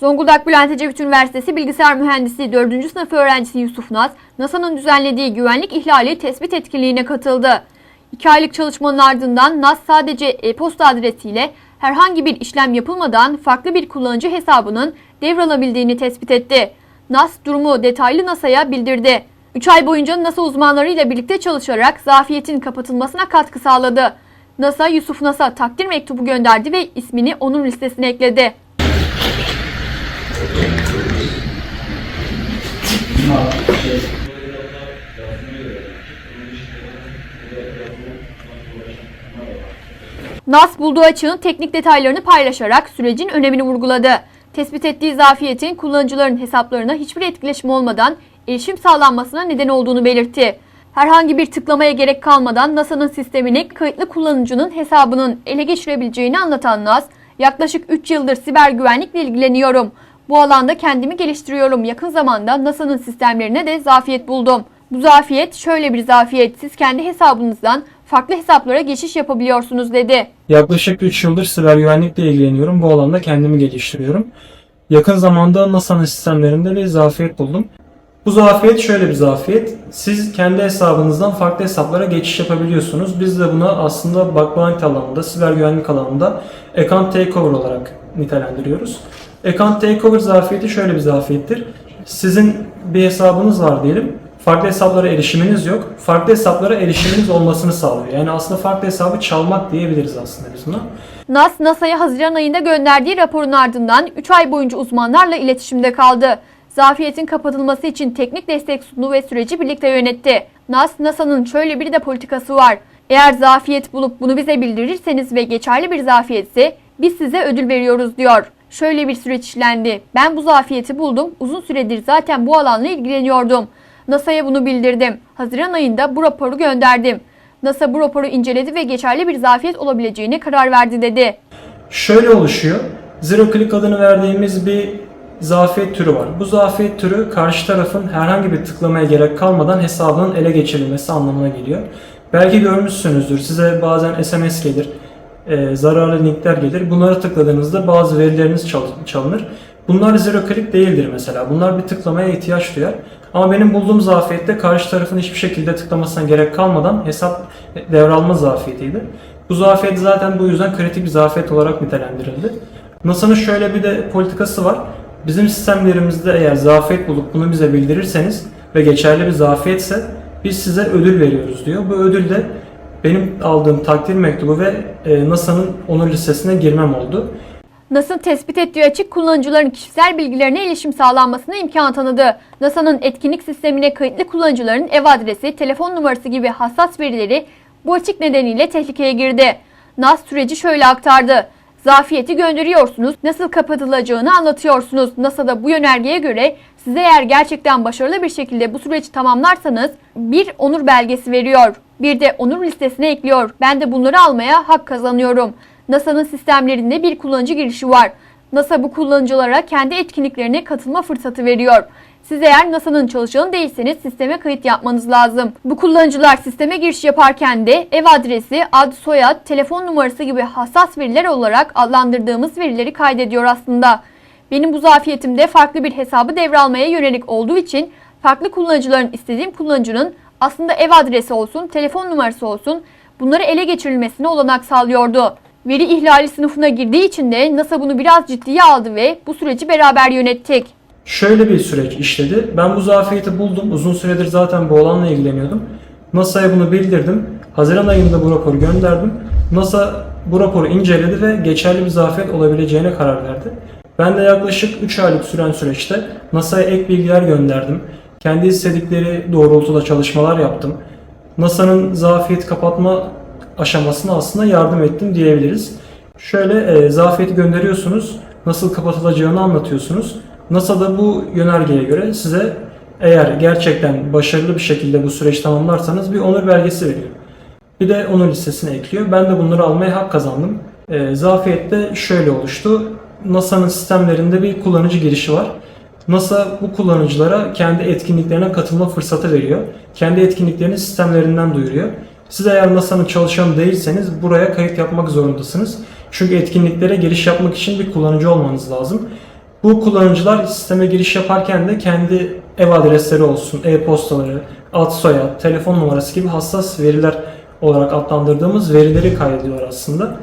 Zonguldak Bülent Ecevit Üniversitesi Bilgisayar Mühendisliği 4. sınıf öğrencisi Yusuf Naz, NASA'nın düzenlediği güvenlik ihlali tespit etkinliğine katıldı. İki aylık çalışmanın ardından Naz sadece e-posta adresiyle herhangi bir işlem yapılmadan farklı bir kullanıcı hesabının devralabildiğini tespit etti. Naz durumu detaylı NASA'ya bildirdi. 3 ay boyunca NASA uzmanlarıyla birlikte çalışarak zafiyetin kapatılmasına katkı sağladı. NASA, Yusuf Nas'a takdir mektubu gönderdi ve ismini onun listesine ekledi. NAS bulduğu açığın teknik detaylarını paylaşarak sürecin önemini vurguladı. Tespit ettiği zafiyetin kullanıcıların hesaplarına hiçbir etkileşim olmadan erişim sağlanmasına neden olduğunu belirtti. Herhangi bir tıklamaya gerek kalmadan NASA'nın sistemini kayıtlı kullanıcının hesabının ele geçirebileceğini anlatan NAS, yaklaşık 3 yıldır siber güvenlikle ilgileniyorum. Bu alanda kendimi geliştiriyorum. Yakın zamanda NASA'nın sistemlerine de zafiyet buldum. Bu zafiyet şöyle bir zafiyet. Siz kendi hesabınızdan farklı hesaplara geçiş yapabiliyorsunuz dedi. Yaklaşık 3 yıldır siber güvenlikle ilgileniyorum. Bu alanda kendimi geliştiriyorum. Yakın zamanda NASA'nın sistemlerinde bir zafiyet buldum. Bu zafiyet şöyle bir zafiyet. Siz kendi hesabınızdan farklı hesaplara geçiş yapabiliyorsunuz. Biz de buna aslında bounty alanında, siber güvenlik alanında account takeover olarak nitelendiriyoruz. Account takeover zafiyeti şöyle bir zafiyettir. Sizin bir hesabınız var diyelim. Farklı hesaplara erişiminiz yok. Farklı hesaplara erişiminiz olmasını sağlıyor. Yani aslında farklı hesabı çalmak diyebiliriz aslında biz buna. NAS, NASA'ya Haziran ayında gönderdiği raporun ardından 3 ay boyunca uzmanlarla iletişimde kaldı. Zafiyetin kapatılması için teknik destek sundu ve süreci birlikte yönetti. NAS, NASA'nın şöyle bir de politikası var. Eğer zafiyet bulup bunu bize bildirirseniz ve geçerli bir zafiyetse biz size ödül veriyoruz diyor. Şöyle bir süreç işlendi. Ben bu zafiyeti buldum. Uzun süredir zaten bu alanla ilgileniyordum. NASA'ya bunu bildirdim. Haziran ayında bu raporu gönderdim. NASA bu raporu inceledi ve geçerli bir zafiyet olabileceğine karar verdi dedi. Şöyle oluşuyor. Zero click adını verdiğimiz bir zafiyet türü var. Bu zafiyet türü karşı tarafın herhangi bir tıklamaya gerek kalmadan hesabının ele geçirilmesi anlamına geliyor. Belki görmüşsünüzdür. Size bazen SMS gelir, e, zararlı linkler gelir. Bunları tıkladığınızda bazı verileriniz çal- çalınır. Bunlar zero click değildir mesela. Bunlar bir tıklamaya ihtiyaç duyar. Ama benim bulduğum zafiyette karşı tarafın hiçbir şekilde tıklamasına gerek kalmadan hesap devralma zafiyetiydi. Bu zafiyet zaten bu yüzden kritik bir zafiyet olarak nitelendirildi. NASA'nın şöyle bir de politikası var. Bizim sistemlerimizde eğer zafiyet bulup bunu bize bildirirseniz ve geçerli bir zafiyetse biz size ödül veriyoruz diyor. Bu ödül de benim aldığım takdir mektubu ve e, NASA'nın onur listesine girmem oldu. NASA'nın tespit ettiği açık kullanıcıların kişisel bilgilerine erişim sağlanmasına imkan tanıdı. NASA'nın etkinlik sistemine kayıtlı kullanıcıların ev adresi, telefon numarası gibi hassas verileri bu açık nedeniyle tehlikeye girdi. NAS süreci şöyle aktardı. Zafiyeti gönderiyorsunuz, nasıl kapatılacağını anlatıyorsunuz. NASA da bu yönergeye göre size eğer gerçekten başarılı bir şekilde bu süreci tamamlarsanız bir onur belgesi veriyor. Bir de onur listesine ekliyor. Ben de bunları almaya hak kazanıyorum. NASA'nın sistemlerinde bir kullanıcı girişi var. NASA bu kullanıcılara kendi etkinliklerine katılma fırsatı veriyor. Siz eğer NASA'nın çalışanı değilseniz sisteme kayıt yapmanız lazım. Bu kullanıcılar sisteme giriş yaparken de ev adresi, ad, soyad, telefon numarası gibi hassas veriler olarak adlandırdığımız verileri kaydediyor aslında. Benim bu zafiyetimde farklı bir hesabı devralmaya yönelik olduğu için farklı kullanıcıların istediğim kullanıcının aslında ev adresi olsun, telefon numarası olsun bunları ele geçirilmesine olanak sağlıyordu. Veri ihlali sınıfına girdiği için de NASA bunu biraz ciddiye aldı ve bu süreci beraber yönettik. Şöyle bir süreç işledi. Ben bu zafiyeti buldum. Uzun süredir zaten bu alanla ilgileniyordum. NASA'ya bunu bildirdim. Haziran ayında bu raporu gönderdim. NASA bu raporu inceledi ve geçerli bir zafiyet olabileceğine karar verdi. Ben de yaklaşık 3 aylık süren süreçte NASA'ya ek bilgiler gönderdim. Kendi istedikleri doğrultuda çalışmalar yaptım. NASA'nın zafiyet kapatma aşamasına aslında yardım ettim diyebiliriz. Şöyle e, zafiyeti gönderiyorsunuz, nasıl kapatılacağını anlatıyorsunuz. NASA da bu yönergeye göre size eğer gerçekten başarılı bir şekilde bu süreç tamamlarsanız bir onur belgesi veriyor. Bir de onur listesine ekliyor. Ben de bunları almaya hak kazandım. E, zafiyet de şöyle oluştu. NASA'nın sistemlerinde bir kullanıcı girişi var. NASA bu kullanıcılara kendi etkinliklerine katılma fırsatı veriyor. Kendi etkinliklerini sistemlerinden duyuruyor. Siz eğer NASA'nın çalışanı değilseniz buraya kayıt yapmak zorundasınız. Çünkü etkinliklere giriş yapmak için bir kullanıcı olmanız lazım. Bu kullanıcılar sisteme giriş yaparken de kendi ev adresleri olsun, e-postaları, ad soyad, telefon numarası gibi hassas veriler olarak adlandırdığımız verileri kaydediyor aslında.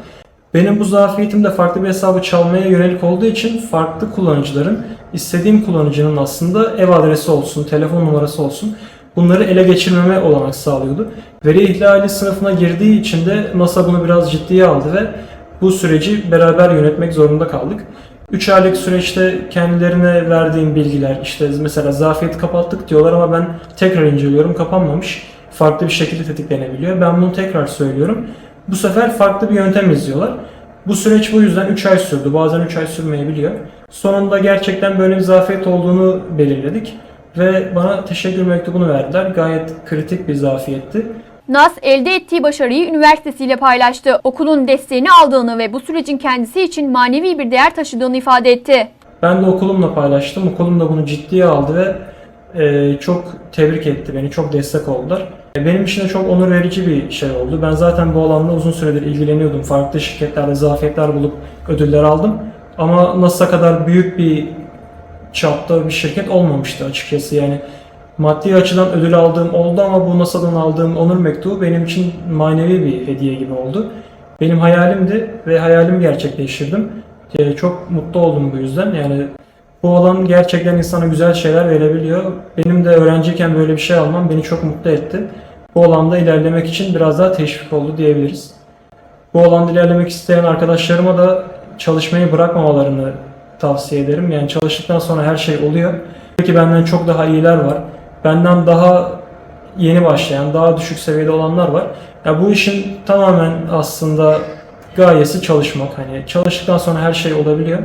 Benim bu zafiyetim de farklı bir hesabı çalmaya yönelik olduğu için farklı kullanıcıların istediğim kullanıcının aslında ev adresi olsun, telefon numarası olsun bunları ele geçirmeme olanak sağlıyordu. Veri ihlali sınıfına girdiği için de NASA bunu biraz ciddiye aldı ve bu süreci beraber yönetmek zorunda kaldık. 3 aylık süreçte kendilerine verdiğim bilgiler işte mesela zafiyeti kapattık diyorlar ama ben tekrar inceliyorum kapanmamış. Farklı bir şekilde tetiklenebiliyor. Ben bunu tekrar söylüyorum. Bu sefer farklı bir yöntem izliyorlar. Bu süreç bu yüzden 3 ay sürdü. Bazen 3 ay sürmeyebiliyor. Sonunda gerçekten böyle bir zafiyet olduğunu belirledik. Ve bana teşekkür mektubunu verdiler. Gayet kritik bir zafiyetti. Nas elde ettiği başarıyı üniversitesiyle paylaştı. Okulun desteğini aldığını ve bu sürecin kendisi için manevi bir değer taşıdığını ifade etti. Ben de okulumla paylaştım. Okulum da bunu ciddiye aldı ve e, çok tebrik etti beni. Çok destek oldular. E, Benim için de çok onur verici bir şey oldu. Ben zaten bu alanla uzun süredir ilgileniyordum. Farklı şirketlerde zafiyetler bulup ödüller aldım. Ama NASA kadar büyük bir çapta bir şirket olmamıştı açıkçası. Yani maddi açıdan ödül aldığım oldu ama bu NASA'dan aldığım onur mektubu benim için manevi bir hediye gibi oldu. Benim hayalimdi ve hayalimi gerçekleştirdim. E, Çok mutlu oldum bu yüzden. Yani bu alan gerçekten insana güzel şeyler verebiliyor. Benim de öğrenciyken böyle bir şey almam beni çok mutlu etti. Bu alanda ilerlemek için biraz daha teşvik oldu diyebiliriz. Bu alanda ilerlemek isteyen arkadaşlarıma da çalışmayı bırakmamalarını tavsiye ederim. Yani çalıştıktan sonra her şey oluyor. Peki benden çok daha iyiler var. Benden daha yeni başlayan, daha düşük seviyede olanlar var. Ya bu işin tamamen aslında gayesi çalışmak. Hani çalıştıktan sonra her şey olabiliyor.